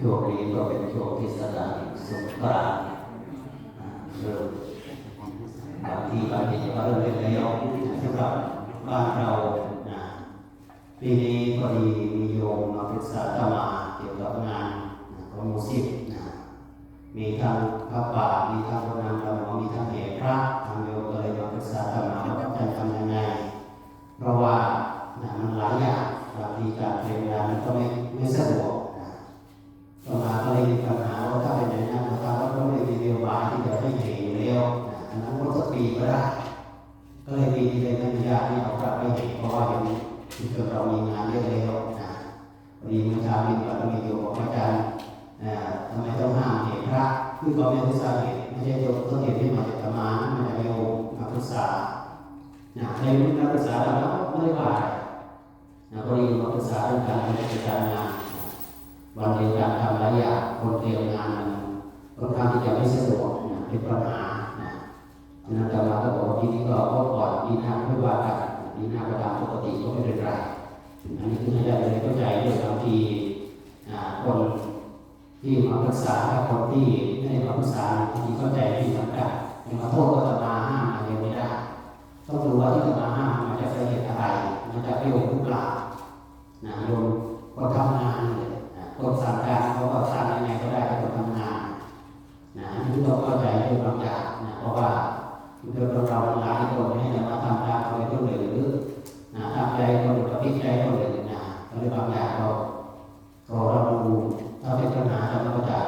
ช่วงนี้ก็เป็นช่วงเทศกาลสงกรานต์เริ่มบางทีบางทีก็เริ่มเป็นแล้วสำหรับบ้านเรานะปีนี้พอดีมีโยมมาปรึกษาอาตมาเกี่ยวกับงานนะของมูสิบนะมีทั้งพระป่ามีทั้งพระนางรำมีทั้งเหตุพระทางโยมก็เลยมาปรึกษาอาตมาว่าจะทำยังไง เพราะว่านะมันหลายอย่างบางทีการเตรียมงานมันก็ไม่ไม่สะดวก นะต่มีปัญหาว่าถ้าเป็นอย่างนั้นนะครับว่าก็ไม่มีนโยบาที่จะให้เห็นอยู่แล้วนะอันนั้นก็สักปีก็ได้ก็เลยปีนี้เลยไม่อนุญาตให้เอากลับไปเห็นเพราะว่ายังที่เกิดเรามีงานเยอะแล้วนะพอดีเมื่อเช้ามีปัญหามีโยมบอกอาจารย์ทำไมต้องห้ามเห็นพระคือเขาไม่รู้สาเหตุไม่ใช่โยมต้นเหตุที่มาจากธรรมะมาจากโยมมาปรึกษานะในรุ่นนักปรึกษาเราก็ไม่ได้ว่าอะไรนะพอดีมาปรึกษาเรื่องการบริหารจัดการงาน วันเดียวกันทำหลายอย่างคนเตรียมงานมันค่อนข้างที่จะไม่สะดวกนะเป็นปัญหานะฉะนั้นอาจาก็บอกว่าทีนี้ก็ก็ก่อนดีน้าไม่ว่ากันดีหน้าก็ตามปกติก็ไม่เป็นไรอันนี้คือให้ได้เลยเข้าใจด้วยบางทีคนที่มาปรึกษาคนที่ไม่ได้มาปรึกษาบางทีเข้าใจผิดเหมือนกันอย่ามาโทษก็ตมาห้ามอะไรไม่ได้ต้องดูว่าที่ตมาห้ามมาจากสาเหตุอะไรมาจากประโยชน์หรือเปล่านะโยมก็ทำงานเลย คนสั่งการเขาก็สั่งยังไงก็ได้ให้คนทำงานนะอันนี้ต้องเข้าใจด้วยบางอย่างนะเพราะว่าเราเราหลายคนให้เรามาทำตามเขาไปด้วยหรือนะทำใจคนอื่นกับพิจัยคนอื่นนะก็เลยบางอย่างเราก็เราดูถ้าเป็นปัญหาเราก็จะ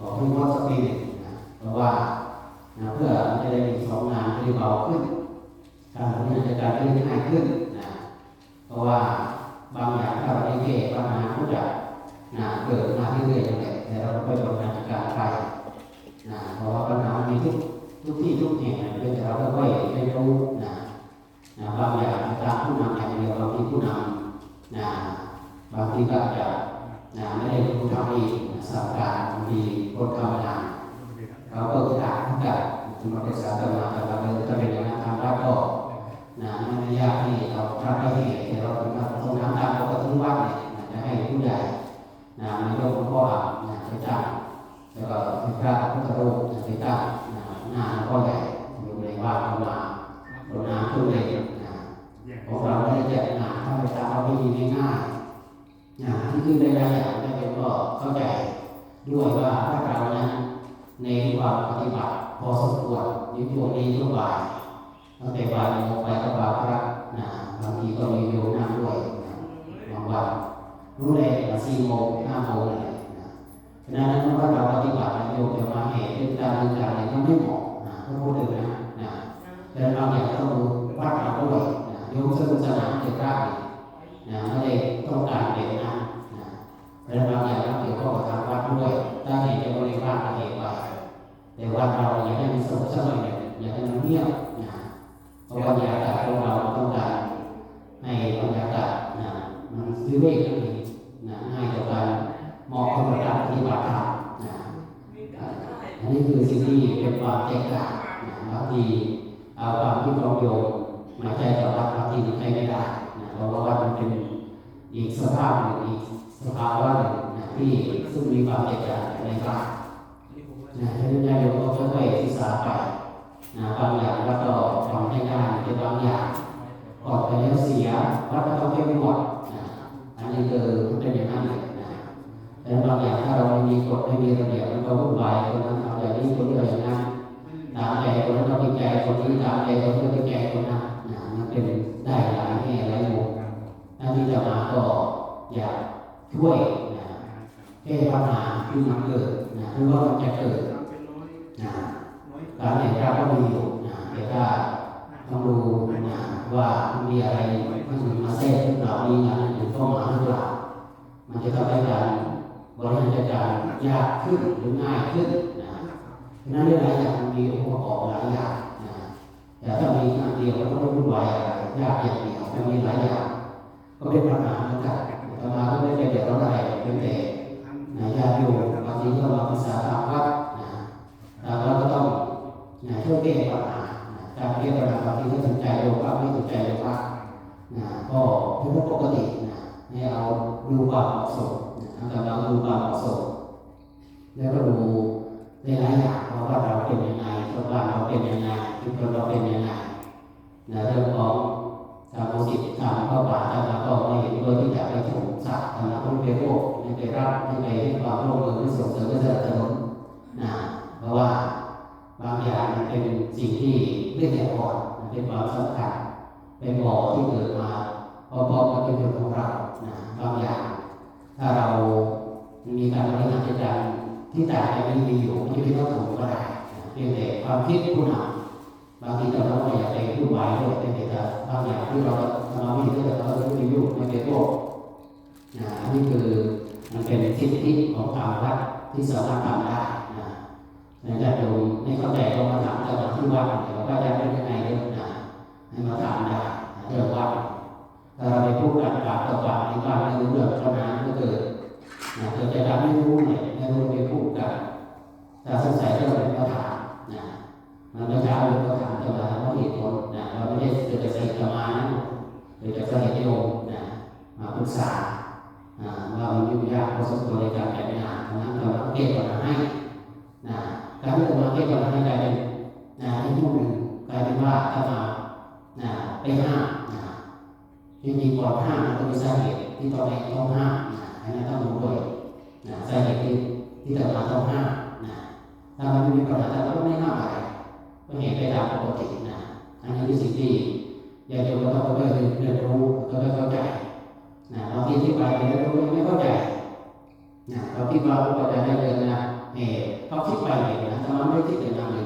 บอกให้งดสักปีหนึ่งนะเพราะว่านะเพื่อจะได้มีสองงานที่เบาขึ้นการบริหารจัดการได้ง่ายขึ้น นะที่ขึ้นได้หลายอย่างได้เป็นก็เข้าใจด้วยว่าถ้าเรานั้นในความปฏิบัติพอสมควรยิ่งช่วงนี้ช่วงบ่ายตั้งแต่บ่ายโมงไปก็บ่ายพระนะบางทีก็มีโยมนั่งด้วยนะบางวันรู้เลยว่าสี่โมงห้าโมงอะไรนะฉะนั้นเมื่อเราปฏิบัติโยมจะมาเหตุเป็นการเป็นการเนี่ยมันไม่เหมาะนะต้องพูดถึงนะนะแต่เราอยากต้องดูวัดเราด้วยนะโยมสนุกสนานเกิดได้ นะไม่ได้ต้องการเด็กนะนะแต่เรางอย่างกต้องเกี่ยวข้องกับทางวัดด้วยถ้าเหตุจะบริวารเหตุไปแต่วัดเราอยากให้มันสงบสงบเนี่ยอยากให้มันเงียบนะเพราะบรรยากาศของเราต้องการให้บรรยากาศนะมันวิเวกนั่นเองนะง่ายต่อการมองคนการปฏิบัติธรรมนะอันนี้คือสิ่งที่เป็นความแตกต่างนะบางทีเอาความที่เราโยมมาใช้ต่อรับบางทีมันใช้ไม่ได้ เพราะว่ามันเป็นอีกสภาพหนึ่งอีกสภาวะหนึ่งนะที่ซึ่งมีความแตกต่างในกายนะฉะนั้นญาติโยมก็ค่อยๆศึกษาไปนะบางอย่างแล้วก็ทำให้ได้แต่บางอย่างออกไปแล้วเสียวัดก็ต้องแก้ไม่หมดนะอันนี้คือมันเป็นอย่างนั้นเลยนะแต่บางอย่างถ้าเราไม่มีกฎไม่มีระเบียบมันก็วุ่นวายคนนั้นเอาอย่างนี้คนนี้เอาอย่างนั้นตามใจคนนั้นก็เป็นใจคนนี้ตามใจคนนี้ก็เป็นใจคนนั้นนะมันเป็นได้หลายแง่หลายมุมถ้า ที่จะมาก็อยากช่วยนะแก้ปัญหาที่มันเกิดนะหรือว่ามันจะเกิดนะการเห็นเราก็มีอยู่นะแต่ถ้าต้องดูนะว่ามันมีอะไรมันมาแทรกขึ้นเรามีงานอื่นเข้ามาหรือเปล่ามันจะทำให้การบริหารจัดการยากขึ้นหรือง่ายขึ้นนะฉะนั้นเรื่องหลายอย่างมันมีองค์ประกอบหลายอย่างนะแต่ถ้ามีอันเดียวมันก็ไม่วุ่นวายอะไรยากอย่างเดียวมันมีหลายอย่าง ก็เป็นปัญหาเหมือนกันตมาก็ไม่ได้เดือดร้อนอะไรเป็นแต่นะญาติโยมบางทีก็มาปรึกษาทางวัดนะเราก็ต้องนะช่วยแก้ปัญหาการแก้ปัญหาบางทีก็ถึงใจโยมบ้างไม่ถึงใจโยมบ้างนะก็เป็นเรื่องปกตินะให้เอาดูความเหมาะสมนะทำกำลังดูความเหมาะสมแล้วก็ดูในหลายอย่างว่าเราเป็นยังไงชาวบ้านเราเป็นยังไงชุมชนเราเป็นยังไงนะเรื่องของ ทางโมสิตทางเข้าป่าทางมาก็ไม่เห็นด้วยที่จะไปถมสัตว์ทางรุ่นเปโก้ไม่ไปรับไม่ไปให้ความร่วมมือไม่ส่งเสริมไม่สนับสนุนนะเพราะว่าบางอย่างมันเป็นสิ่งที่เรื่องละเอียดอ่อนมันเป็นความสำคัญเป็นบ่อที่เกิดมาพร้อมๆกับชุมชนของเรานะบางอย่าง ถ้าเรามีการบริหารจัดการที่แต่ไม่มีอยู่ไม่ได้ต้องถูกก็ได้เพียงแต่ความคิดผู้นำ บางทีเราไม่อยากไปพูดไว้ด้วยเป็นแต่บางอย่างที่เราทำไม่ได้แต่เราไม่ได้ยุ่งไม่ได้โกนะนี่คือมันเป็นสิศทธิของทางวัดที่สามารถทำได้นะนญาติโยมไม่เข้าใจก็มาถามอาจารย์ที่วัดเดี๋ยวว่าจะเป็นยังไงเรื่องนะให้มาถามได้เรื่องวัดถ้าเราไปพูดกันปากต่อปากในบ้านไม่รู้เรื่องปัญหาก็เกิดนะเกิดจะทำไม่รู้เนี่ยไม่รู้ไปพูดกันถ้าสงสัยเรื่องอะไรก็ถาม มันไม่ช้าเลยก็ถามจะมาเพราะเหตุผลนะเราไม่ได้เกิดจากสถิตมานะเกิดจากสถิตโยมนะมาปรึกษาอ่าว่ามันยุ่งยากพอสมควรในการแก้ปัญหาดังนั้นเราต้องเก็บปัญหาให้นะการที่เรามาเก็บปัญหาให้กลายเป็นนะที่ผู้หนึ่งกลายเป็นว่าถ้ามานะไปห้ามนะจริงๆก่อนห้ามมันก็มีสาเหตุที่ต้องไปต้องห้ามนะอันนั้นต้องรู้ด้วยนะสาเหตุที่ที่จะมาต้องห้ามนะถ้ามันไม่มีปัญหาแต่เราก็ไม่ห้ามอะไร ก็เห็นไปตามปกตินะอันนี้คือสิ่งที่ญาติโยมก็ต้องไปเรียนรู้ก็ไปเข้าใจนะบาที่ที่ไปเรียนรู้ไม่เข้าใจนะเราคิดว่าเราจะได้เรียนนะเออเขาคิดไปเองนะแต่มันไม่คิดอย่างนั้นเลย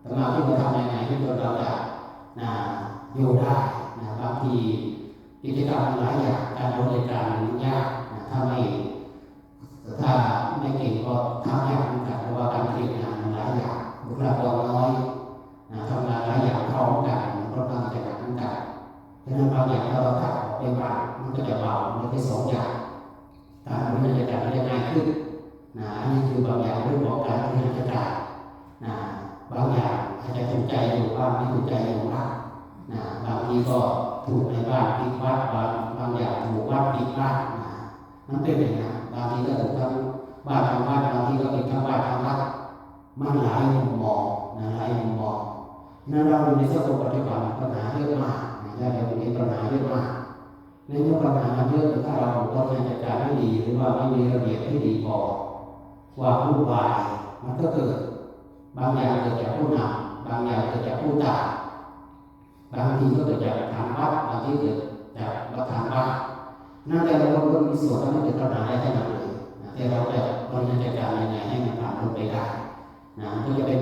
แต่มาที่เราทำยังไงให้ตัวเราจะนะอยู่ได้นะบางทีกิจกรรมหลายอย่างการบริการมันยากนะถ้าไม่ถ้าไม่เก่งก็ทำยากเหมือนกันเพราะว่าการเรียนงานหลายอย่างบุคลากรน้อย ทำงานหลายอย่างพร้อมกันมันก็ต้องจะหนักเหมือนกันฉะนั้นบางอย่างเราตัดไปบ้างมันก็จะเบามันเป็นสองอย่างการบริหารจัดการมันจะง่ายขึ้นนะอันนี้คือบางอย่างเรื่องของการบริหารจัดการนะบางอย่างอาจจะถูกใจอยู่บ้างไม่ถูกใจอยู่บ้างนะบางทีก็ถูกในบ้านผิดวัดบางบางอย่างถูกวัดผิดบ้านนะมันเป็นอย่างนั้นบางทีก็ถูกทั้งบ้านทางวัดบางทีก็เป็นทั้งบ้านทางวัดมันหลายมุมมองนะหลายมุมมอง นั้นเราอยู่ในสังคมปัจจุบันปัญหาเยอะมากนะญาติโยมมีปัญหาเยอะมากในเมื่อปัญหามันเยอะถ้าเราบริหารจัดการไม่ดีหรือว่าไม่มีระเบียบที่ดีพอคว่าผู้วายมันก็เกิด บางอย่างเกิดจากผู้นำบางอย่างเกิดจากผู้ตาบางทีก็เกิดจากฐานวัดบางทีเกิดจากประธานวัดนั่นแต่ละคนก็มีส่วนทำให้เกิดปัญหาได้ขนาดเลยแต่เราจะบริหารจัดการยังไงให้มันผ่านพ้นไปได้นะก็จะเป็น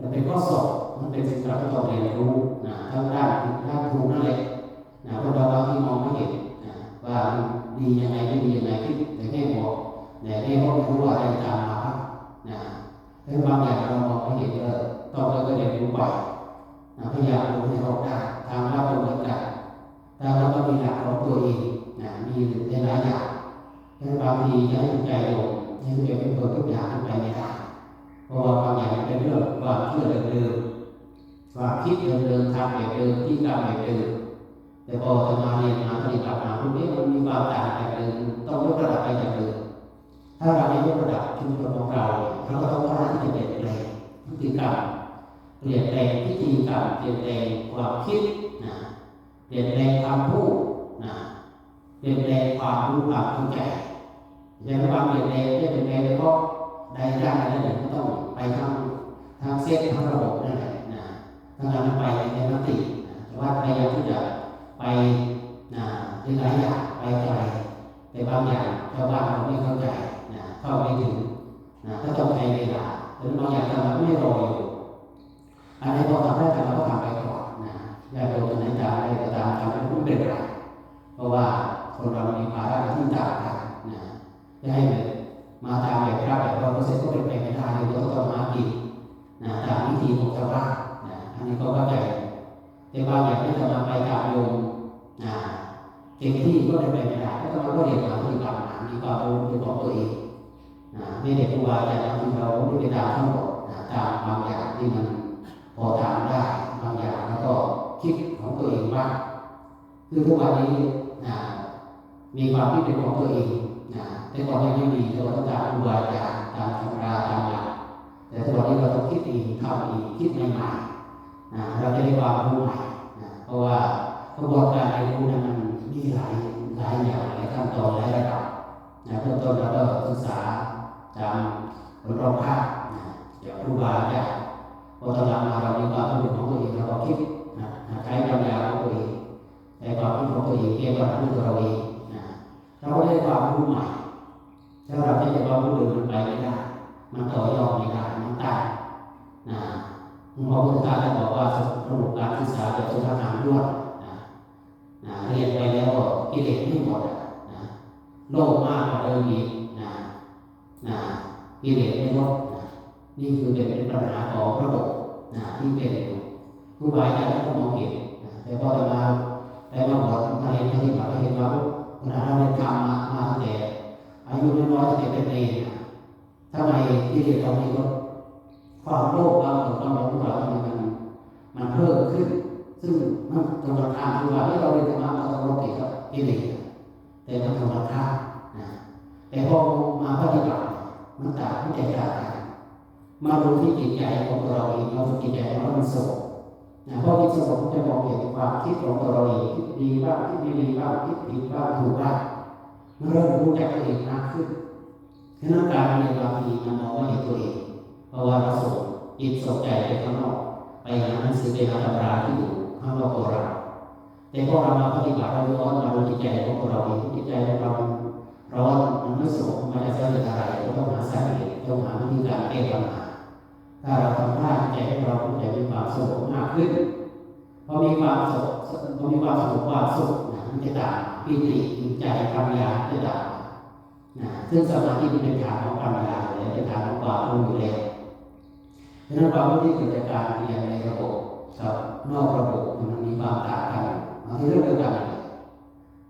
มันเป็นข้อสอบมันเป็นสิ่งที่เราต้องเรียนรู้นะทั้งด้านด้านครูนั่นแหละนะเพราะเราบางทีมองไม่เห็นนะว่ามันดียังไงไม่ดียังไงคิดแต่แค่บอกแต่แค่ก็ไม่รู้ว่าอะไรตามมานะแต่บางอย่างเรามองไม่เห็นก็ต้องเราก็เรียนรู้ไปนะพยายามรู้ให้เรอบด้ทางเรับรู้เหมือนกันแต่เราก็มีหลักของตัวเองนะมีในหลายอย่างแต่บางทีจะให้ใจโยมให้ใจเป็นตัวทุกอย่างไปไม่ได้ เพราะว่าบางอย่างเป็นเรื่องความเชื่อเดิมๆความคิดเดิมๆทำแบบเดิมที่กรรมแบบเดิมแต่พอจะมาเรียนมาปฏิบัติมาพวกนี้มันมีความต่างจากเดิมต้องยกระดับไปจากเดิมถ้าเราไม่ยกระดับชุมชนของเราเราก็ต้องกล้าที่จะเปลี่ยนแปลงพฤติกรรมเปลี่ยนแปลงพิธีกรรมเปลี่ยนแปลงความคิดนะเปลี่ยนแปลงคำพูดนะเปลี่ยนแปลงความรู้ความเข้าใจอย่างความเปลี่ยนแปลงไม่เปลี่ยนแปลงเลยเพาะ ใดด้านใดด้านหนึ่งก็ต้องไปทางทางเส้นทางระบบนั่นแหละนะทางการไปในมตินะแต่ว่าพยายามที่จะไปนะในหลายอย่างไปไกลแต่บางอย่างชาวบ้านเราไม่เข้าใจนะเข้าไม่ถึงนะก็ต้องใช้เวลาหรือบางอย่างเราไม่รออยู่อันไหนพอทำได้แต่เราก็ทำไปก่อนนะญาติโยมไหนจะอะไรก็ตามทำให้รู้เป็นไรเพราะว่าคนเรามีภาระที่ต่างกันนะจะให้ม มาตามแบบพระแบบเราเสร็จก็เป็นไปไม่ได้เราก็ต้องมากินนะตามวิธีของชาวบ้านนะอันนี้ก็เข้าใจแต่บางอย่างที่จะมาไปตามโยมนะเต็มที่ก็เป็นไปไม่ได้ก็ต้องมาเรียนมาที่กรรมนะมีความรู้เป็นของตัวเองนะไม่ได้ครูบาอาจารย์ที่เราไม่ได้ตามทั้งหมดนะตามบางอย่างที่มันพอทำได้บางอย่างแล้วก็คิดของตัวเองบ้างคือทุกวันนี้นะมีความคิดเป็นของตัวเองนะ แต่ก่อนยังไม่มีเราต้องการครูบาอาจารย์ตามธรรมดาตามหลักแต่ทุกวันนี้เราต้องคิดเองทำเองคิดใหม่ๆนะเราจะได้ความรู้ใหม่นะเพราะว่ากระบวนการเรียนรู้นั้นมันมีหลายหลายอย่างหลายขั้นตอนหลายระดับนะเริ่มต้นเราก็ศึกษาตามผลรองภาพนะจากครูบาอาจารย์พอตอนหลังมาเรามีความรู้ของตัวเองเราก็คิดนะใช้ปัญญาของตัวเองในความคิดของตัวเองเกี่ยวกับรู้ตัวเราเองนะเราก็ได้ความรู้ใหม่ ถ้าเราไม่ได้ความรู้เดิมมันไปไม่ได้ มันต่อยอดไม่ได้มันตานนะหลวงพ่อพุทธทาสได้บอกว่าระบบการศึกษาแบบสุภาพนามด้วนนะนะเรียนไปแล้วกิเลสไม่หมดนะโลภมากกว่าเดิมอีกนะนะกิเลสไม่ลดนะนี่คือเป็นปัญหาของระบบนะที่เป็นอยู่ผู้บาอาจารย์ก็มองเห็นนะแต่พอจะมาได้มาบวชมาเรียนปฏิบัติเห็นว่าขณะเราเรียนธรรมามาตั้งแต่ อายุน้อยๆตั้งแต่เป็นเนรทำไมที่เรียนเรามีลดความโลภความโกรธความหลงของเราทำไมมันมันเพิ่มขึ้น ซึ่งมันตรงกันข้ามคือว่าที่เราเรียนธรรมะเราต้องลดติดกับกิเลสแต่มันตรงกันข้ามนะแต่พอมาปฏิบัติมันต่างมันแตกต่างกันมาดูที่จิตใจของตัวเราเองเราจิตใจของเรามันสงบนะพราะจิตสงบมันจะมองเห็นความคิดของตัวเราเองคิดดีบ้างคิดไม่ดีบ้างคิดผิดบ้างถูกบ้าง เริ่มรู้จักตัวเองมากขึ้นฉะนั้นการเรียนบางทีมันมองไม่เห็นตัวเองเพราะว่าเราส่งจิตส่งใจไปข้างนอกไปหาหนังสือไปหาตำราที่อยู่ข้างนอกตัวเราแต่พอเรามาปฏิบัติเราร้อนมาจิตใจของเราเองจิตใจของเราร้อนมันไม่สงบมันจะเกิดอะไรเราต้องหาสาเหตุต้องหาวิธีการแก้ปัญหาถ้าเราทำได้ใจของเราจะมีความสงบมากขึ้นพอมีความสุขพอมีความสุขความสุขนะมันจะต่าง ปิติใจปัญญาจะต่างนะซึ่งสมาธิเป็นฐานของปัญญาเลยเป็นฐานของความรู้อยู่แล้วดังนั้นความรู้ที่เกิดจากการเรียนในระบบกับนอกระบบมันมีความต่างกันบางทีเรื่องเดียวกัน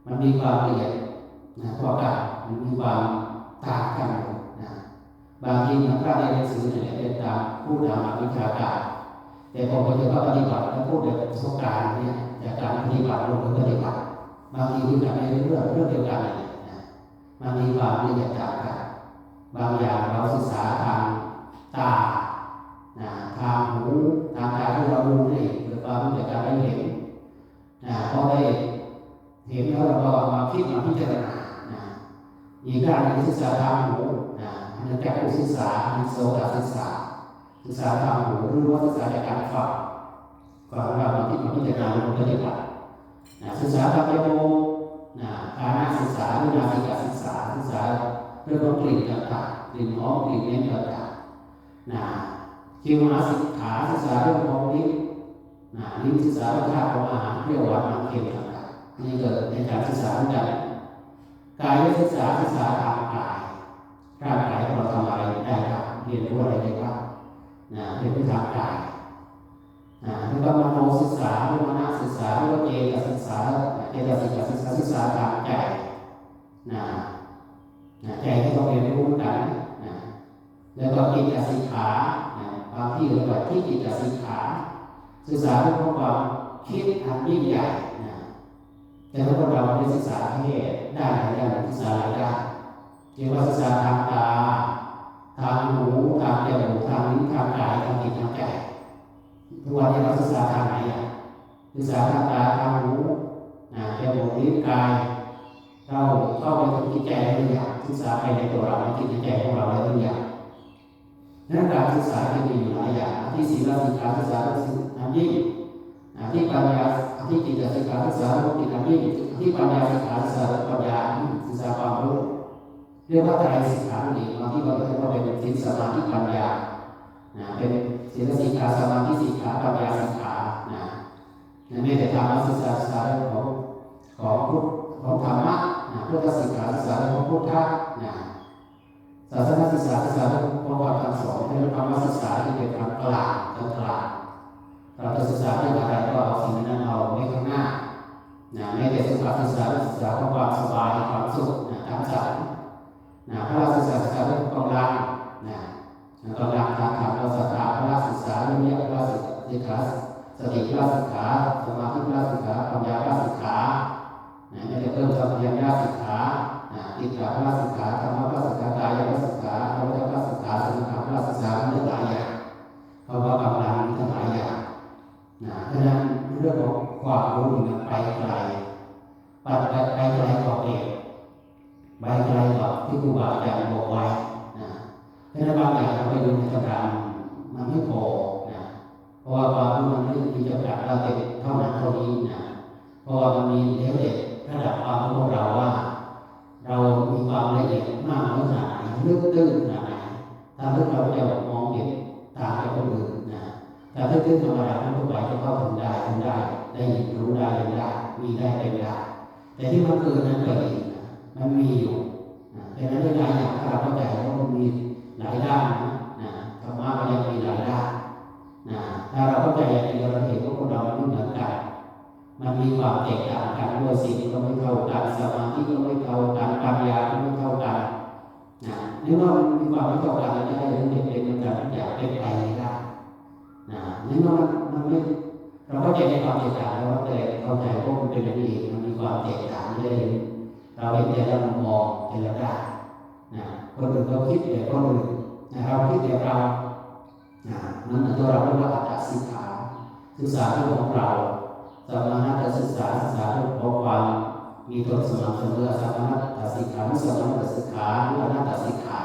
มันมีความละเอียดนะเพราะกันมันมีความต่างกันนะบางทีมันก็เรียนหนังสือเนี่ยเป็นตามผู้ทำวิชาการ แต่พอไปเจอว่าปฏิบัติแล้วพูดแบบประสบการณ์เนี่ยจากการปฏิบัติลงมือปฏิบัติ บางทีที่ทำในเรื่องเรื่องเดียวกันนะมันมีความละเอียดต่างกันบางอย่างเราศึกษาทางตานะทางหูทางการที่เราดูนี่เกิดความรู้จากการได้เห็นนะพอได้เห็นแล้วเราก็มาคิดมาพิจารณานะอีกด้านหนึงศึกษาทางหูนะเนื่องจากผู้ศึกษามีโสตศึกษาศึกษาทางหูหรือว่าศึกษาจากการฟังฟังเราที่มาพิจารณาลงปฏิบัติ นะศึกษาทางจมูกนะการนักศึกษาหรือนาสิกาศึกษาศึกษาเรื่องของกลิ่นต่างๆกลิ่นหอมกลิ่นเหม็นต่างๆนะจิวหาศึกษาศึกษาเรื่องของลิ้นนะลิ้นศึกษารสชาติของอาหารเปรี้ยวหวานมันเค็มต่างๆนี่เกิดในการศึกษาเหมือนกันกายศึกษาศึกษาทางกายร่างกายของเราทำอะไรได้บ้างเรียนรู้อะไรได้บ้างนะเป็นวิชางการนะแล้วก็มโนศึกษา จิตสิกขาบางที่เรียกว่าที่จิตสิกขา ศึกษาเรื่องของความคิดอันยิ่งใหญ่นะแต่ถ้าพวกเราได้ศึกษาแค่ด้านใดด้านหนึ่งศึกษาหลายด้านเรียกว่าศึกษาทางตาทางหูทางจมูกทางลิ้นทางกายทางจิตทางใจทุกวันนี้เราศึกษาทางไหนอะศึกษาทางตาทางหูนะจมูกลิ้นกายเราเข้าไปถึงจิตใจได้ทุกอย่างศึกษาไปในตัวเราในจิตใจของเราได้ทุกอย่างนั้นการศึกษาจะมีอยู่หลายอย่างที่ศีลสิกขาศึกษาอันยิ่งที่ปัญญาที่จิตสิกขาศึกษาจิตอันยิ่งที่ปัญญาสิกขาศึกษาปัญญาศึกษาความรู้เรียกว่าไตรสิกขาหรือบางที่เราเรียกว่าเป็นศีลสมาธิปัญญานะเป็นศีลสิกขาสมาธิสิกขาปัญญาสิกขานะนะไม่แต่ธรรมศึกษาศึกษาของของพุทธของธรรมะพุทธศึกษาศึกษาของพุทธะนะ ศาสนาศึกษาศึกษาเรื่องของความคำสอนเรื่องธรรมศึกษาที่เป็นคำกลางกลางกลางเราจะศึกษาเรื่องอะไรก็เอาสิ่งนั้นเอาไว้ข้างหน้านะไม่แต่ศึกษาศึกษาศึกษาของความสบายความสุขนะตามสายนะพระราศึกษาศึกษาเรื่องกำลังนะกำลังทางธรรมเราศรัทธาพระราศึกษาเรื่องนี้พระราศึกษาสติพระราศึกษาสมาธิพระราศึกษาปัญญาพระราศึกษานะไม่ได้เพิ่มสัมผัสพระราศึกษา นะในติดขาพระสิกขาธรรมพระสิกขากายพระสิกขาธรรมพระสิกขาสังขารพระสิกขาเรื่องหลายอย่างเพราะว่ากำลังมีทั้งหลายอย่างนะฉะนั้นเรื่องของความรู้มันไปไกลไปไปไปไกลกว่าเอกไปไกลกว่าที่ครูบาอาจารย์บอกไว้นะฉะนั้นบางอย่างเราไปดูในตำรามันไม่พอนะเพราะว่าความรู้มันไม่มีจำกัดเราแต่เท่านั้นเท่านี้นะเพราะว่ามันมีเลเวลระดับความรู้ของเราว่า เรามีความละเอียดมากน้อยขนาดไหนลึกตื้นขนาดไหนถ้าลึกเราจะมองเห็นตางจากคนอื่นนะแต่ถ้าตื้นธรรมดาทั่วไปจะเข้าถึงได้ถึงได้ได้ยินรู้ได้เห็นได้มีได้เป็นได้แต่ที่มันเกินนั้นก็อีกนะมันมีอยู่นะดังนั้นเรื่องหลาอยางถ้เราเข้าใจว่ามันมีหลายด้านนะนะธรรมะก็ยังมีหลายด้านนะถ้าเราเข้าใจอย่างเดียวเราเห็นว่าคนเรามันไม่เหมือนกัน มันมีความแตกต่างกันด้วยสิ่งก็ไม่เท่ากันสมาธิก็ไม่เท่ากันปัญญาก็ไม่เท่ากันนะนี่ว่ามันมีความไม่เท่ากันแล้วจะให้เรื่องเด็กๆเหมือนกันทุกอย่างเป็นไปได้นะนี่ว่ามันมันไม่เราเข้าใจในความแตกต่างแล้วแต่เข้าใจว่ามันเป็นอย่างนี้มันมีความแตกต่างเลยเราเห็นแต่ละมุมมองแต่ละด้านนะคนอื่นเขาคิดแต่คนอื่นนะเราคิดแต่เรานะมันตัวเราเรียกว่าอัตตสิกขาศึกษาเรื่องของเรา สมานัตศึกษาศึกษาเรื่องของความมีตนสม่ำเสมอสมานัตสิกขาสมานัตสิกขาหรืออนัตตสิกขา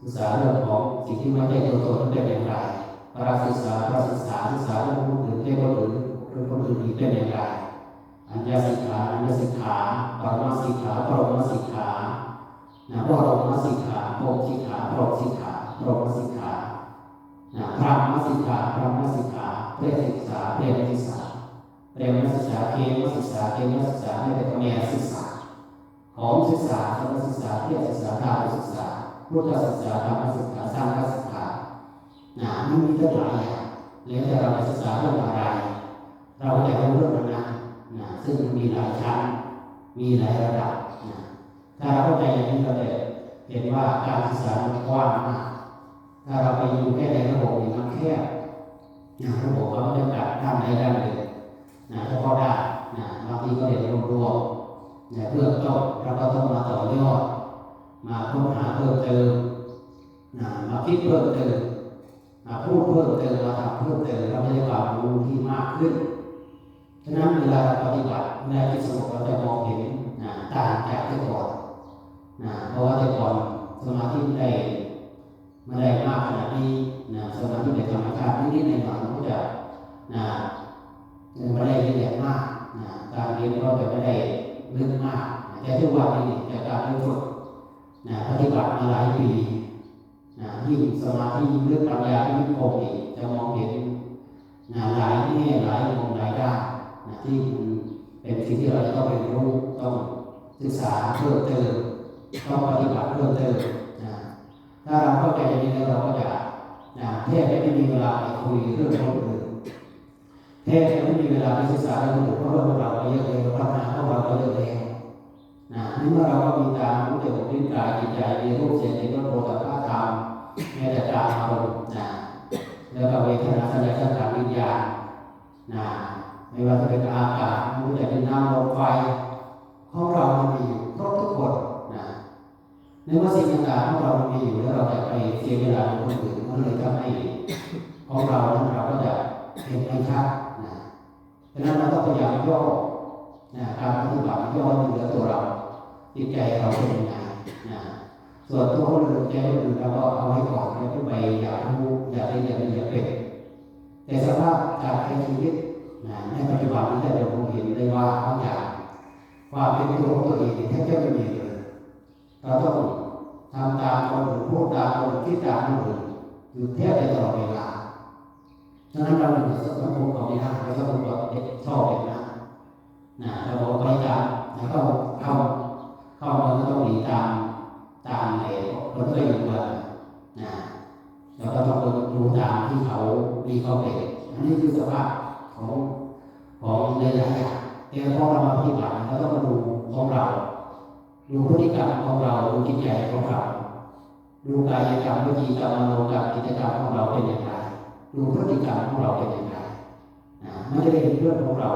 ศึกษาเรื่องของสิ่งที่ไม่ใช่ตัวตนเป็นอย่างไรปราศึกษาปราศึกษาศึกษาเรื่องผู้อื่นเรื่องคนอื่นเรื่องคนอื่นอีกเป็นอย่างไรอัญญสิกขาอัญญสิกขาปรมาสิกขาปรมาสิกขานะปรมาสิกขาโมสิกขาปรมสิกขาปรมสิกขานะพระมสิกขาพระมสิกขาเพศศึกษาเพศศึกษา เรียนนักศึกษาเกณฑ์นักศึกษาเกณฑ์นักศึกษาไม่ได้ก็มีศึกษา ของศึกษาธรรมศึกษาเทียศึกษาธรรศึกษาพุทธศึกษาธรรมศึกษาสร้างศึกษาหนะมันมีตั้งหลายอย่างแล้วแต่เราศึกษาเรื่องอะไร เราจะรู้เรื่องนั้นนะซึ่งมันมีหลายชั้น มีหลายระดับนะถ้าเราเข้าใจอย่างนี้เราจะเห็นว่าการศึกษามันกว้างมากถ้าเราไปอยู่แค่ในระบบมันแคบนะระบบเขาไม่จำกัดด้านใดด้านหนึ่ง นะเฉพาะด้านนะบางทีก็เรียนรวมๆนะเพื่อต้นเราก็ต้องมาต่อยอด มาค้นหาเพิ่มเติมนะมาคิดเพิ่มเติมมาพูดเพิ่มเติมมาทำเพิ่มเติมเราได้ความรู้ที่มากขึ้นฉะนั้นเวลาเราปฏิบัติในที่สงบเราจะมองเห็นนะต่างจากแต่ก่อนนะเพราะว่าแต่ก่อนสมาธิไม่ได้ไม่ได้มากขนาดนี้นะสมาธิในธรรมชาตินิดๆหน่อยๆก็จะนะ ไม่ได้ละเอียดมากนะการเรียนก็จะไม่ได้ลึกมากนะแต่ทุกวันนี้จากการเรียนฝึกนะปฏิบัติมาหลายปีนะยิ่งสมาธิยิ่งลึกปัญญายิ่งคงอีกจะมองเห็นนะหลายแง่หลายมุมหลายด้านนะที่เป็นสิ่งที่เราจะต้องเรียนรู้ต้องศึกษาเพิ่มเติมต้องปฏิบัติเพิ่มเติมนะถ้าเราเข้าใจอย่างนี้แล้วเราก็จะนะแทบจะไม่มีเวลาคุยเรื่องคนอื่น แทบจะไม่มีเวลาไปศึกษาเรื่องอื่นเพราะว่าเราเยอะเลยพัฒนาพวกเราเยอะเลยนะนี่เมื่อเราก็มีตารู้จมูกลิ้นกายจิตใจมีรูปเสียงกลิ่นรสโผฏฐัพพะธรรมแม้แต่ตามอารมณ์นะแล้วก็เวทนาสัญญาสังขารวิญญาณนะไม่ว่าจะเป็นอากาศรู้จะเป็นน้ำลมไฟของเรามันมีอยู่ครบทุกคนนะในเมื่อสิ่งต่างๆของเรามันมีอยู่แล้วเราจะไปเสียเวลากับคนอื่นมันเลยทำให้ของเรานั้นเราก็จะเห็นไม่ชัด ฉะนั้นเราต้องพยายามย่อนะการปฏิบัติย่อเหลือตัวเราจิตใจเราเป็นยังไงนะส่วนตัวคนอื่นใจคนอื่นเราก็เอาไว้ก่อนแล้วก็ไปอยากรู้อยากเรียนอยากเรียนเป็นแต่สภาพการใช้ชีวิตนะในปัจจุบันนี้เราคงเห็นได้ว่าบางอย่างความเป็นตัวของตัวเองแทบจะไม่มีเลยเราต้องทำตามคนอื่นพูดตามคนอื่นคิดตามคนอื่นอยู่แทบจะตลอดเวลา ฉะนั้นเราอยู่ในสังคมของนี้นะเราต้องบอกเด็กชอบเด็กนะนะเราบอกไปตามนะเข้าเข้าเข้ามาก็ต้องหนีตามตามในคนที่อยู่กันนะแล้วก็ต้องดูตามที่เขามีเขาเป็นอันนี้คือสภาพของของในหลายอย่างแต่พอเรามาปฏิบัติเราต้องมาดูของเราดูพฤติกรรมของเราดูจิตใจของเราดูกายกรรมวิจีกรรมมโนกรรมกิจกรรมของเราเป็นอย่างไร ดูพฤติกรรมของเราเป็นอยังไงนะมันจะได้เห็นเรื่องของเรา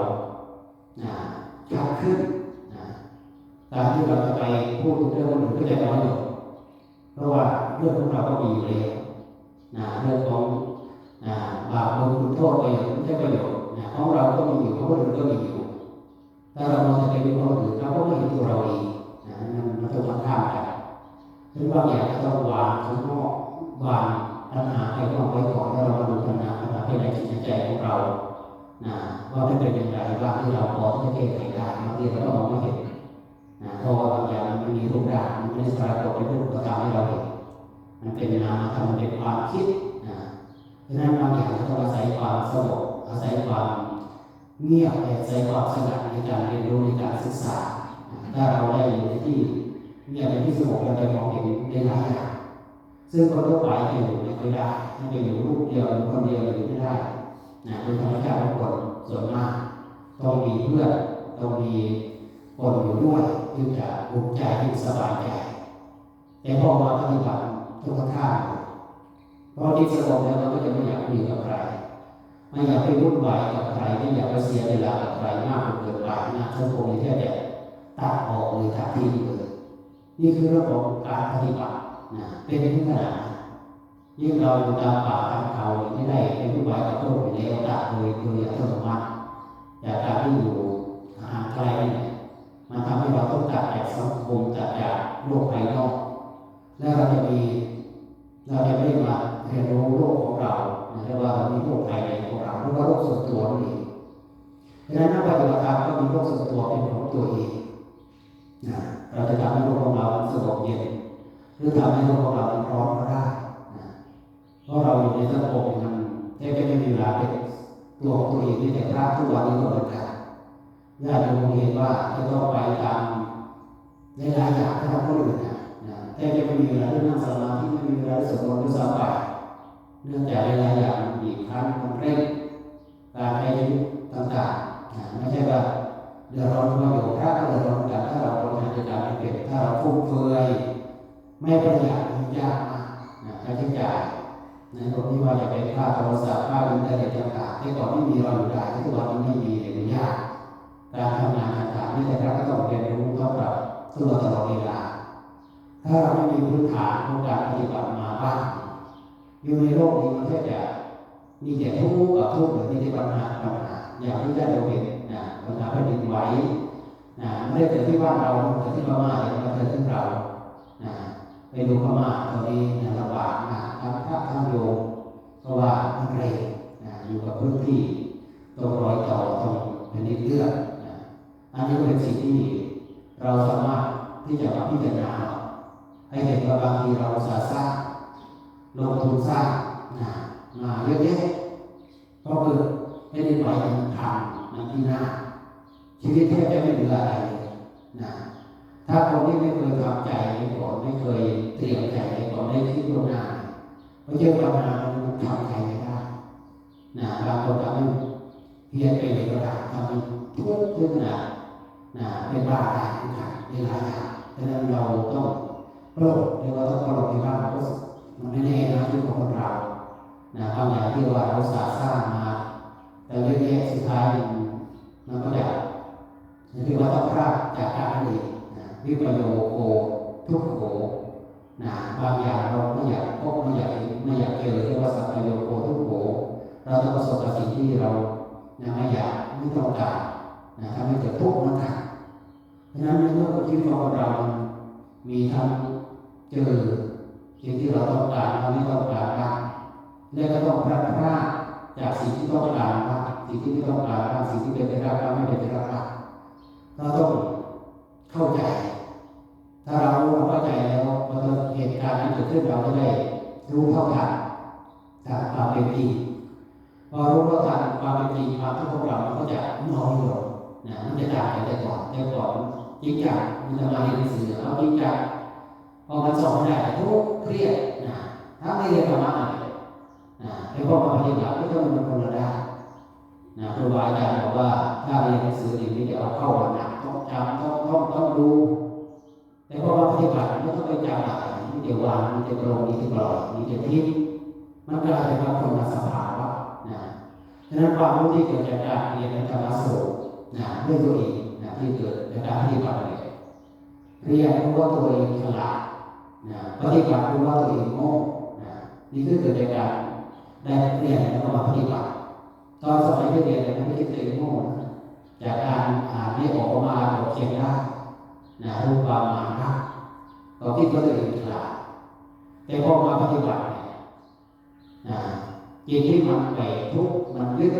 นะชัดขึ้นนะการที่เราจะไปพูดถึงเรื่องคนอื่นก็จะน้อยลงเพราะว่าเรื่องของเราก็มีอยู่แล้วนะเรื่องของนะบาปบุญคุณโทษประโยชน์ไม่ใช่ประโยชน์นะของเราก็มีอยู่ของคนอื่นก็มีอยู่ถ้าเรามองจะไปดูคนอื่นเราก็ไม่เห็นตัวเราเองนะมันมันตรงกันข้ามกันถึงบางอย่างก็ต้องวางข้างนอกวาง ปัญหาภายนอกไว้ก่อนแล้วเรามาดูปัญหาปัญหาภายในจิตใจของเรานะว่ามันเป็นอย่างไรบ้างที่เราพอที่จะแก้ไขได้บางทีเราก็มองไม่เห็นนะเพราะว่าบางอย่างมันมีรูปร่างมันไม่ได้ปรากฏเป็นรูปธรรมให้เราเห็นมันเป็นนามธรรมเป็นความคิดนะฉะนั้นบางอย่างก็ต้องอาศัยความสงบอาศัยความเงียบแต่ใจความสงัดในการเรียนรู้ในการศึกษาถ้าเราได้อยู่ในที่เงียบในที่สงบเราจะมองเห็นได้หลายอย่าง ซึ่งคนทั่วไปอยู่ไม่ได้ถ้าไปอยู่รูปเดียวคนเดียวอยู่ไม่ได้นะเป็นธรรมชาติของคนส่วนมากต้องมีเพื่อนต้องมีคนอยู่ด้วยจึงจะอุ่นใจจึงสบายใจแต่พอมาปฏิบัติทุกข้าพอที่สงบแล้วเราก็จะไม่อยากคุยกับใครไม่อยากไปวุ่นวายกับใครไม่อยากไปเสียเวลากับใครมากจนเกินไปนะสังคมนี้แค่แต่ตัดออกเลยทัดทิ้งเลยนี่คือเรื่องของการปฏิบัติ นะเป็นที่ขนาดนั้นยิ่งเราอยู่ตามป่าตามเขาไม่ได้ไปวุ่นวายกับโลกอยู่แล้วตัดโดยโดยอัตโนมัติจากการที่อยู่ห่างไกลเนี่ยมันทำให้เราต้องตัดจากสังคมตัดจากโลกภายนอกแล้วเราจะมีเราจะไม่ได้มาเรียนรู้โลกของเราเรียกว่ามีโลกภายในของเราเรียกว่าโลกส่วนตัวนั่ดังนั้นนักปฏิบัติธรรมก็มีโลกส่วนตัวเป็นของตัวเองนะเราจะทำให้โลกของเรามันสงบเย็น หรือทำให้โลกของเรามันร้อนก็ได้นะเพราะเราอยู่ในสังคมมันแทบจะไม่มีเวลาเป็นตัวของตัวเองนี่แต่พระทุกวันนี้ก็เหมือนกันญาติโยมเห็นว่าจะต้องไปตามในหลายอย่างที่ทำคนอื่นนะนะแทบจะไม่มีเวลาที่นั่งสมาธิไม่มีเวลาที่สวดมนต์ด้วยซ้ำไปเนื่องจากหลายอย่างบีบคั้นมันเร่งการใช้ชีวิตต่างๆไม่ใช่ว่าเดือดร้อนมาอยู่พระก็เดือดร้อนกันถ้าเราบริหารจัดการไม่เป็นถ้าเราฟุ่มเฟือย ไม่ประหยัดมันยากมากนะค่าใช้จ่ายนะผมที่ว่าจะเป็นค่าโทรศัพท์ค่าอินเทอร์เน็ตต่างๆที่ก่อนไม่มีเราอยู่ได้ที่ทุกวันนี้ไม่มีเนี่ยมันยากการทำงานต่างๆนี่แต่เราก็ต้องเรียนรู้ต้องปรับตัวตลอดเวลา ถ้าเราไม่มีพื้นฐานของการปฏิบัติมาบ้างอยู่ในโลกนี้มันแค่จะมีแต่ทุกข์กับทุกข์หรือมีแต่ปัญหาปัญหาอย่างที่ได้เราเห็นนะปัญหาแผ่นดินไหวนะไม่ได้เกิดที่บ้านเราเกิดที่พม่าเองมันเกิดที่เรานะ ไปดูพม่าตอนนี้นะลำบากนะทั้งพระทั้งโยมเพราะว่ามันเร็วนะอยู่กับพื้นที่ตรงรอยต่อตรงแผ่นดินเลือดนะอันนี้ก็เป็นสิ่งที่เราสามารถที่จะมาพิจารณาให้เห็นว่าบางทีเราสาสร้างลงทุนสร้างนะมาเยอะแยะก็คือไม่ได้ปล่อยมันทำมันที่หน้าชีวิตแทบจะไม่เหลืออะไรนะถ้าคนที่ไม่เคยทำใจไว้ก่อนไม่เคยมใจไว้ก่อนไม่คิดล่วงหน้า พอเจอปัญหามันทำใจได้นะบาคนทำให้เพียนไปเลยก็ได้ทำให้ทุกข์ขึ้นนะนะเป็นบ้าได้ทุกอย่างในหลายอย่างดังนั้นเราต้องโปรดเรียกว่าต้องโปรดในบ้านเรามันไม่แน่นะชีวิตของคนเรานะบางอย่างที่ว่าเราสร้าสร้างมาแต่เยอะแยะสุดท้ายมันก็จะที่ว่าต้องพลาดจากการนั่นะวิปโยโคทุกโขนะบางอย่างเราไม่อยากพบไม่อยากเห็น ไม่อยากเจอเรียกว่าสัพพโยโคทุกโขเราต้องประสบกับสิ่งที่เรานะไม่อยากไม่ต้องการนะทำให้เกิดทุกข์นั่นเองฉะนั้นในเมื่อชีวิตของเรามีทั้งเจอสิ่งที่เราต้องการเราไม่ต้องการบ้างและก็ต้องพลาดพลาดจากสิ่งที่ต้องการบ้างสิ่งที่ไม่ต้องการบ้างสิ่งที่เป็นไปได้บ้างไม่เป็นไปได้บ้างเราต้องเข้าใจ ถ้าเรารู้เราเข้าใจแล้วพอเหตุการณ์นั้นเกิดขึ้นเราก็ได้ รู้เท่าทันจากความเป็นจริงพอรู้เท่าทันความเป็นจริงความทุกข์ของเรามันก็จะน้อยลงนะมันจะต่างจากแต่ก่อนแต่ก่อนจริงจังมันจะมาเรียนหนังสือเอาจริงจังพอมันสอบไม่ได้ทุกเครียดนะถ้าไม่เรียนธรรมะเลยนะไอ้พวกมาปฏิบัติก็ต้องมันคนละด้านนะครูบาอาจารย์บอกว่าถ้าเรียนหนังสืออย่างนี้จะเอาเข้าวันหนักต้องจำต้องต้องต้องดูแต่พอมาปฏิบัติมันต้องไปจำอะไรมีแต่วางมีแต่ปรงมีแต่ปล่อยมีแต่ทิ้งมันกลายเป็นว่าคนละสภาวะนะฉะนั้นความรู้ที่เกิดจากการเรียนในธรรมะสูตรนะด้วยตัวเองนะที่เกิดจากการปฏิบัติเลยเรียนรู้ว่าตัวเองฉลาดนะปฏิบัติรู้ว่าตัวเองโง่นะนี่คือเกิดจากการได้เรียนแล้วก็มาปฏิบัติตอนสมัยเรียนเนี่ยไม่คิดตัวเองโง่จากการอ่านไม่ออกมาอ่านออกเขียนได้นะรู้ความหมายได้เราคิดว่าตัวเองฉลาด แต่พอมาปฏิบัติจิตที่มันไปทุกมันยึด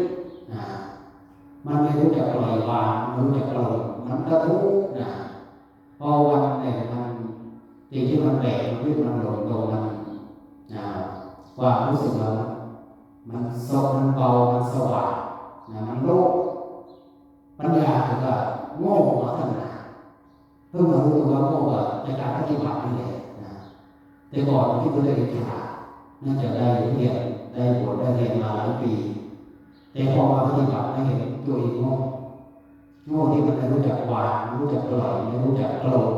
มันไม่รู้จักปล่อยวางมันรู้จักปล่อยมันก็ทุกข์นะพอวันหนึ่งมันจิตที่มันแบกมันยึดมันหลงตรงมันความรู้สึกเรามันสดมันเบามันสว่างนะมันโล่งปัญญาคือว่าโง่มาตั้งนานเพิ่งมารู้ตัวว่าโง่ว่าจาการปฏิบัตินี่แหละ แต่ก่อนที่ตัวเองขาดน่าจะได้เรียนได้บวชได้เรียนมาหลายปี แต่พอมาปฏิบัติไม่เห็นตัวเองโง่โง่ที่มันไม่รู้จักวางไม่รู้จักปล่อยไม่รู้จักโกรธ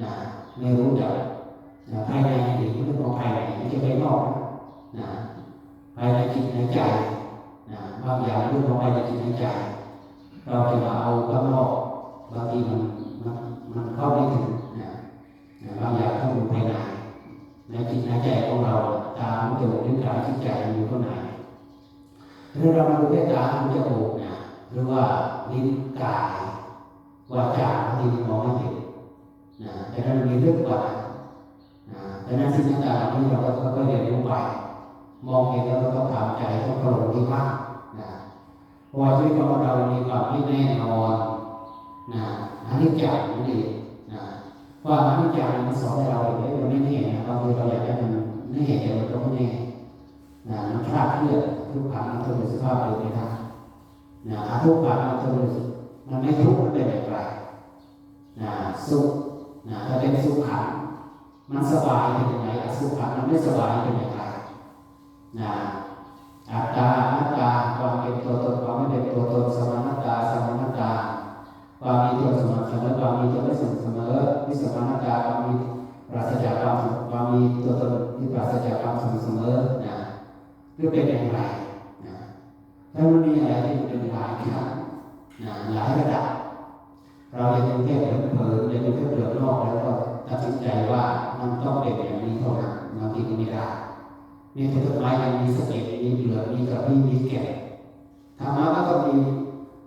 นะไม่รู้จักนะภายในหรือไม่ต้องภายในไม่ใช่ภายนอกนะภายในจิตในใจนะบางอย่างเรื่องของภายในจิตในใจ เราจะมาเอาข้างนอกบางทีมันมันมันเข้าไม่ถึงนะบางอย่างต้องอยู่ภายใน ในจิตในใจของเราตาหูจมูกลิ้นกายจิตใจอยู่ข้างในถ้าเรามาดูแค่ตาหูจมูกนะหรือว่าลิ้นกายวาจาบางทีมันมองไม่เห็นนะแต่ถ้ามันมีเรื่องกว่านะแต่นั้นสิ่งต่างๆที่เราก็เรียนรู้ไปมองเห็นแล้วก็ต้องถามใจต้องกระโดดที่มากนะพราะว่าชีวิตของเรามีความไม่แน่นอนนะอันนี้จังนั่นเอง ว่าอันนี้จังมันสอนให้เราเห็นว่ามันไม่แน่นะบางทีเราอยากให้มันแน่แต่มันก็ไม่แน่นะมันคลาดเคลื่อนทุกครั้งมันเป็นสภาพเดิมไม่ได้นะทุกครั้งมันเป็นมันไม่ทุกข์มันเป็นอย่างไรนะสุขนะถ้าเป็นสุขขันมันสบายเป็นยังไงอสุขขันมันไม่สบายเป็นอย่างไรนะอัตตาอนัตตาความเป็นตัวตนความไม่เป็นตัวตนสมานตาสมานตา ความมีตัวสมานเสมอความมีตัวไม่สมเสมอวิสมานตาความมีปราศจากความความมีตัวตนที่ปราศจากความสมเสมอนะคือเป็นอย่างไรนะถ้ามันมีอะไรที่มันเป็นหลายขั้นนะหลายระดับเราจะดูแค่เผินเผินจะดูแค่เปลือกนอกแล้วก็ตัดสินใจว่ามันต้องเป็นอย่างนี้เท่านั้นบางทีก็ไม่ได้มีผลไม้ยังมีสเก็ดมีเปลือกมีกระพี้มีแก่ธรรมะก็ต้องมี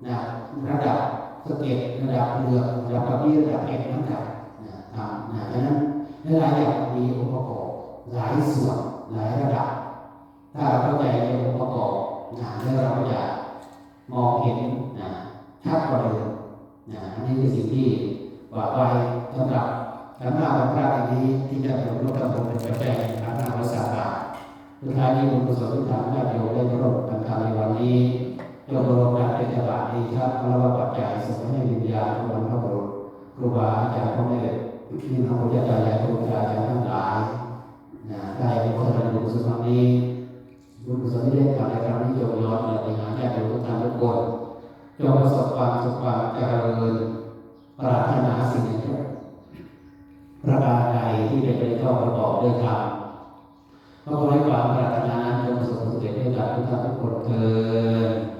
นะระดับ สเก็ดระดับเปลือระดับกระพี้ระดับแก่นนั่นแหละนะทำนะดังนั้นหลายอย่างมีองค์ประกอบหลายส่วนหลายระดับ ถ้าเราเข้าใจในองค์ประกอบนะแล้วเราก็จะมองเห็นนะชัดกว่าเดิมนะอันนี้คือสิ่งที่ว่าไปสำหรับขันธ์หน้าวันพระอันนี้ที่จะเป็นรูปธรรมเป็นปัจจัยในขันธ์หน้าวัสสาสุดท้ายนี้บุญกุศลที่ทำญาติโยมได้ประสบการทำในวันนี้ จงรวมกันเป็นจังหวะดีครับพระวปัจจัยส่งให้วิญญาณวันพระบรุษครูบาอาจารย์พ่อแม่พี่น้องพุทธเจ้าและครูบาอาจารย์ทั้งหลายนะได้เป็นคนบุญกุศลครั้งนี้บุญกุศลที่ได้ทำในครั้งนี้จงย้อนมาในงานญาติโยมทุกท่านทุกคนจงประสบความสุขความเจริญปรารถนาสิ่งทุกประการใดที่เป็นไปเข้าประกอบด้วยธรรมก็ขอให้ความปรารถนานั้นจงสมสำเร็จด้วยกันทุกท่านทุกคนเถิด